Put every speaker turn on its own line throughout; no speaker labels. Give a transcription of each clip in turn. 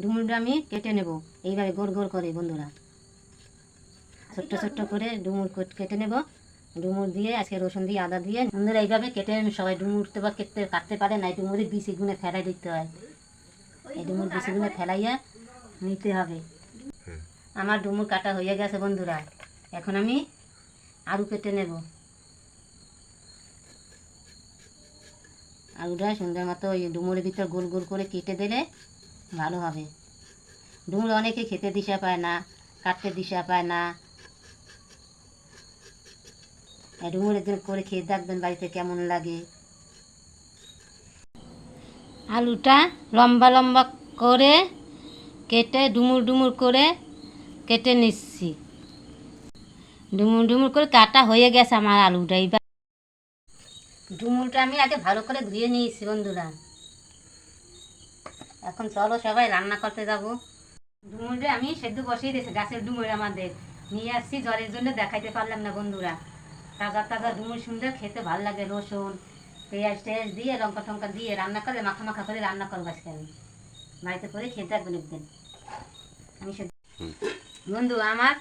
ডুমুরটা আমি কেটে নেব। এইভাবে গোল গোল করে বন্ধুরা। ছোট্ট ছোট্ট করে ডুমুর কেটে নেব। ডুমুর দিয়ে আজকে রসুন দিয়ে আদা দিয়ে বন্ধুরা এইভাবে কেটে আমি সবাই ডুমুর তো বা কেটে কাটতে পারে না এই ডুমুরের বিচি গুনে ফেলাই দিতে হয়। এই ডুমুর বিচি গুনে ফেলাইয়া নিতে হবে। আমার ডুমুর কাটা হয়ে গেছে বন্ধুরা। এখন আমি আলু কেটে নেব। আলুটা সুন্দর মতো ওই ডুমুরের ভিতর গোল গোল করে কেটে দিলে ভালো হবে। ডুমুর অনেকে খেতে দিশা পায় না কাটতে দিশা পায় না। ডুমুর ডুমুরের দিন করে খেয়ে দেখবেন বাড়িতে কেমন লাগে। আলুটা লম্বা লম্বা করে কেটে ডুমুর ডুমুর করে কেটে নিচ্ছি। ডুমুর ডুমুর করে কাটা হয়ে গেছে আমার আলুটা এইবার ডুমুরটা আমি আগে ভালো করে ধুয়ে নিয়েছি বন্ধুরা। এখন চলো সবাই রান্না করতে যাব। ডুমুরে আমি সেদ্ধ বসিয়ে দিয়েছি গাছের ডুমুর আমাদের। নিয়ে আসছি জ্বরের জন্য দেখাইতে পারলাম না বন্ধুরা। তাজা তাজা ডুমুর সুন্দর খেতে ভালো লাগে রসুন পেঁয়াজ টেয়াজ দিয়ে লঙ্কা টঙ্কা দিয়ে রান্না করে মাখা মাখা করে রান্না করব আজকে আমি। বাড়িতে করে খেতে থাকবেন একদিন। আমি সেদ্ধ বন্ধু আমার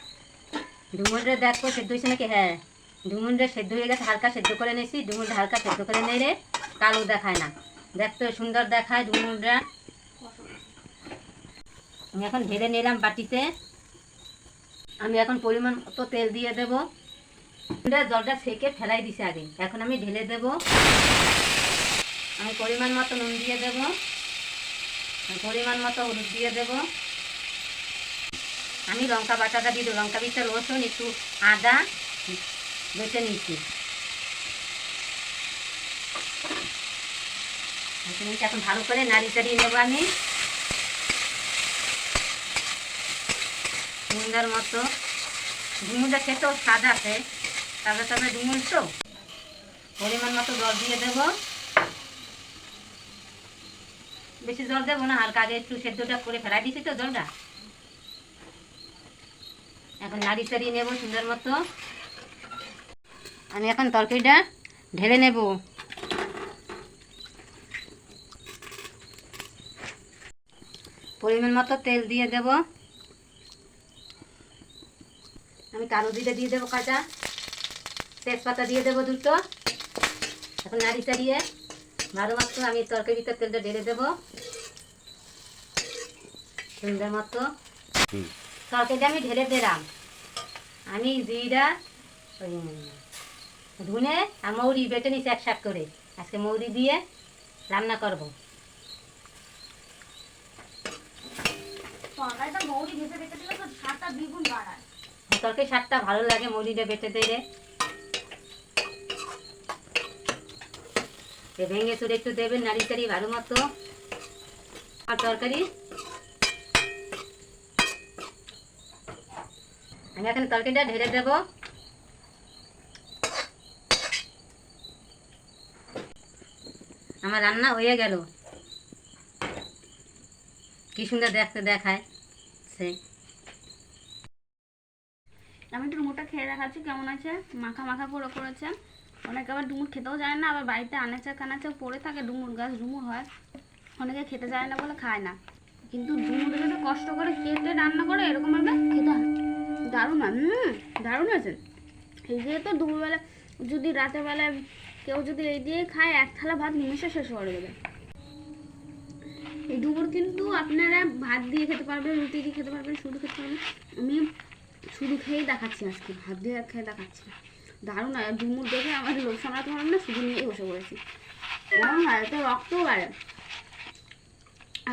ডুমুরটা দেখো সেদ্ধ হয়েছে নাকি? হ্যাঁ। ডুমুরটা সেদ্ধ হয়ে গেছে হালকা সেদ্ধ করে নিয়েছি। ডুমুরটা হালকা সেদ্ধ করে নেড়ে কালো দেখায় না। দেখতে সুন্দর দেখায় ডুমুরটা। আমি এখন ঢেলে নিলাম বাটিতে। আমি এখন পরিমাণ মতো তেল দিয়ে দেব। জলটা সেকে ফেলাই দিছে আগে। এখন আমি ঢেলে দেব। আমি পরিমাণ মতো নুন দিয়ে দেব। পরিমাণ মতো হলুদ দিয়ে দেব। আমি লঙ্কা বাটাটা দিয়ে দেবো। লঙ্কা বিটা রসুন, একটু আদা বেটে নিচ্ছি এখন ভালো করে নাড়ি চাড়িয়ে নেব আমি। সুন্দর মতো। ডুমুরটা খেতেও স্বাদ আছে। তাজা তাজা ডুমুর তো। পরিমাণ মতো জল দিয়ে দেব। বেশি জল দেবো না, হালকা আগে একটু সেদ্ধটা করে ফেলাই দিছি তো জলটা। এখন নাড়ি চাড়িয়ে নেব সুন্দর মতো। আমি এখন তরকারিটা ঢেলে নেব। পরিমাণ মতো তেল দিয়ে দেব। আমি কালো জিরে দিয়ে দেবো কাঁচা। তেজপাতা দিয়ে দেবো দুটো। এখন নাড়ি চাড়িয়ে ভালো মতো আমি তরকারি ভিতর তেলটা ঢেলে দেবো। সুন্দর মতো। তরকারিটা আমি ঢেলে দিলাম। আমি জিরা ধুনে আর মৌরি বেটে নিচ্ছি একসাথ করে। আজকে মৌরি দিয়ে রান্না করব।
তরকারিটা মৌরি ভেজে রেখে দিলে তো স্বাদটা দ্বিগুণ বাড়ায়।
তরকারি স্বাদটা ভালো লাগে মৌরিটা বেটে দিলে ভেঙে চুড়ে একটু দেবেন নাড়ি চাড়ি ভালো মতো। আর তরকারি? আমি এখন তরকারিটা ঢেলে দেবো। আমার রান্না হয়ে গেল। কি সুন্দর দেখতে দেখায় সে।
আমি ডুমুরটা খেয়ে দেখাচ্ছি, কেমন আছে? মাখা মাখা করে করেছে। অনেকে আবার ডুমুর খেতেও জানে না, আবার বাড়িতে আনাচা কানাচা পড়ে থাকে, ডুমুর গাছ, ডুমুর হয়। অনেকে খেতে যায় না বলে খায় না। কিন্তু ডুমুরটা যদি কষ্ট করে কেটে রান্না করে, এরকম ভাবে খেতে হয়। দারুণ হুম, দারুণ আছে এই দিয়ে তো দুপুরবেলা, যদি রাতের বেলায় কেউ যদি এই দিয়ে খায়, এক থালা ভাত নিমেষে শেষ করে দেবে। এই ডুমুর কিন্তু আপনারা ভাত দিয়ে খেতে পারবেন, রুটি দিয়ে খেতে পারবেন, শুধু খেতে পারবেন। আমি শুধু খেয়েই দেখাচ্ছি আজকে, ভাত দিয়ে খেয়ে দেখাচ্ছি দারুণ আর ডুমুর দেখে আমার লোক সামলাতে পারলাম না, শুধু নিয়েই বসে পড়েছি। এবং হয় তো রক্তও বাড়ে।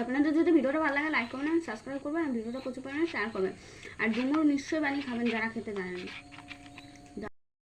আপনাদের যদি ভিডিওটা ভালো লাগে লাইক করবেন সাবস্ক্রাইব করবেন, আর ভিডিওটা প্রচুর পরিমাণে শেয়ার করবেন। আর ডুমুর নিশ্চয়ই বানিয়ে খাবেন, যারা খেতে জানেন।